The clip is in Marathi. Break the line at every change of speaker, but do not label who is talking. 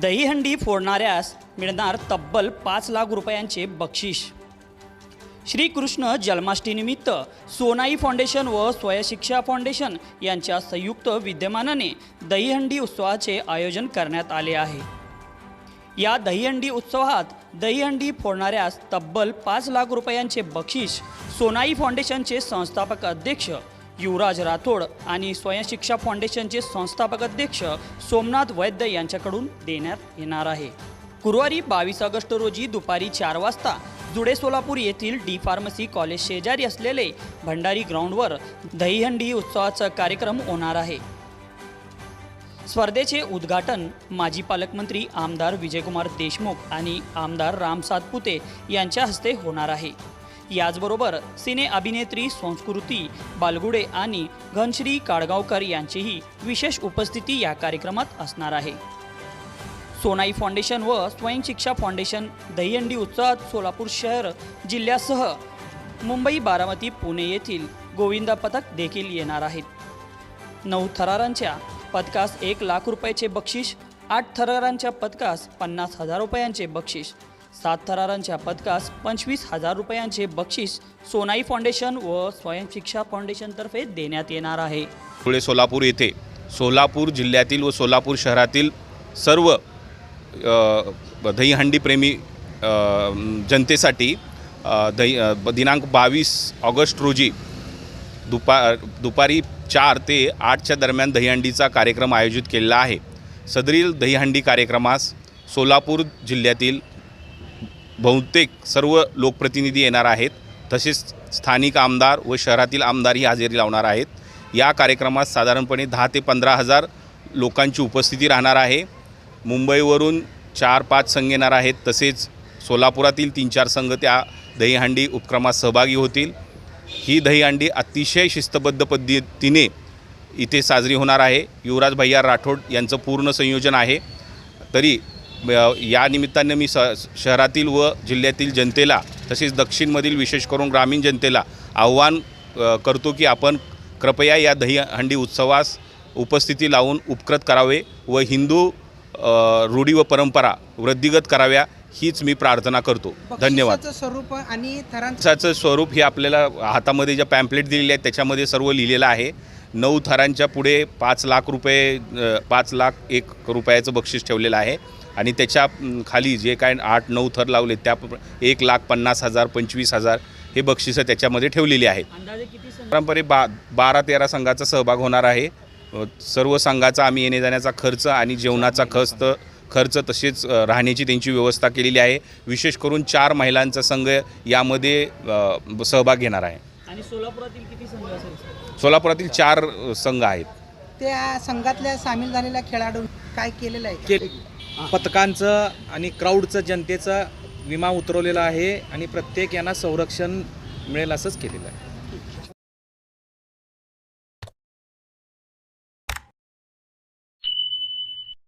दहीहंडी फोडणाऱ्यास मिळणार तब्बल पाच लाख रुपयांचे बक्षीस. श्रीकृष्ण जन्माष्टमीनिमित्त सोनाई फाउंडेशन व स्वयशिक्षा फाउंडेशन यांच्या संयुक्त विद्यमानाने दहीहंडी उत्सवाचे आयोजन करण्यात आले आहे. या दहीहंडी उत्सवात दहीहंडी फोडणाऱ्यास तब्बल पाच लाख रुपयांचे बक्षीस सोनाई फाउंडेशनचे संस्थापक अध्यक्ष युवराज राठोड आणि स्वयंशिक्षा फाउंडेशनचे संस्थापक अध्यक्ष सोमनाथ वैद्य यांच्याकडून देण्यात येणार आहे. गुरुवारी बावीस ऑगस्ट रोजी दुपारी चार वाजता जुडे सोलापूर येथील डी फार्मसी कॉलेज शेजारी असलेले भंडारी ग्राउंडवर दहीहंडी उत्सवाचा कार्यक्रम होणार आहे. स्पर्धेचे उद्घाटन माजी पालकमंत्री आमदार विजयकुमार देशमुख आणि आमदार राम सातपुते यांच्या हस्ते होणार आहे. याचबरोबर सिने अभिनेत्री संस्कृती बालगुडे आणि घनश्री काळगावकर यांचीही विशेष उपस्थिती या कार्यक्रमात असणार आहे. सोनाई फाउंडेशन व स्वयंशिक्षा फाउंडेशन दहीहंडी उत्सवात सोलापूर शहर जिल्ह्यासह मुंबई बारामती पुणे येथील गोविंदा पथक देखील येणार आहेत. नऊ थरारांच्या पथकास एक लाख रुपयाचे बक्षीस आठ थरारांच्या पथकास पन्नास हजार रुपयांचे बक्षीस सात थरारांच्या पथकास पंचवीस हजार रुपयांचे बक्षीस सोनाई फाउंडेशन व स्वयंशिक्षा फाउंडेशनतर्फे देण्यात येणार आहे.
पुढे सोलापूर येथे सोलापूर जिल्ह्यातील व सोलापूर शहरातील सर्व दहीहंडीप्रेमी जनतेसाठी दही दिनांक बावीस ऑगस्ट रोजी दुपा दुपारी चार ते आठच्या दरम्यान दहीहंडीचा कार्यक्रम आयोजित केलेला आहे. सदरील दहीहंडी कार्यक्रमास सोलापूर जिल्ह्यातील बहुतेक सर्व लोकप्रतिनिधी येणार आहेत. तसेच स्थानिक आमदार व शहरातील आमदारही हजेरी लावणार आहेत. या कार्यक्रमात साधारणपणे दहा ते पंधरा हजार लोकांची उपस्थिती राहणार आहे. मुंबईवरून चार पाच संघ येणार आहेत. तसेच सोलापुरातील तीन चार संघ त्या दहीहंडी उपक्रमात सहभागी होतील. ही दहीहंडी अतिशय शिस्तबद्ध पद्धतीने इथे साजरी होणार आहे. युवराज भैया राठोड यांचं पूर्ण संयोजन आहे. तरी या निमित्ताने मी स शहरातील व जिल्ह्यातील जनतेला तसेच दक्षिणमधील विशेष करून ग्रामीण जनतेला आव्हान करतो की आपण कृपया या दहीहंडी उत्सवास उपस्थिती लावून उपकृत करावे व हिंदू रूढी व परंपरा वृद्धिगत कराव्या हीच मी प्रार्थना करतो. धन्यवाद.
स्वरूप आणि थरांचं
स्वरूप हे आपल्याला हातामध्ये ज्या पॅम्पलेट दिलेले आहेत त्याच्यामध्ये सर्व लिहिलेलं आहे. नऊ थरांच्या पुढे पाच लाख रुपये पाच लाख एक रुपयाचं बक्षीस ठेवलेलं आहे. आणि त्याच्याखाली जे काय आठ नऊ थर लावले त्या एक लाख पन्नास हजार पंचवीस हजार हे बक्षिसं त्याच्यामध्ये ठेवलेली आहेत.
अंदाजे किती संघ?
परंपरे बा बारा तेरा संघाचा सहभाग होणार आहे. सर्व संघाचा आम्ही येणे जाण्याचा खर्च आणि जेवणाचा खर्च खर्च तसेच राहण्याची त्यांची व्यवस्था केलेली आहे. विशेष करून चार महिलांचा संघ यामध्ये सहभाग घेणार आहे.
आणि सोलापुरातील किती संघ असेल?
सोलापुरातील चार संघ आहेत.
त्या संघातल्या सामील झालेल्या खेळाडू काय केलेलं आहे?
पथकांचं आणि क्राऊडचं जनतेचा विमा उतरवलेला आहे आणि प्रत्येक यांना संरक्षण मिळेल असंच केलेलं आहे.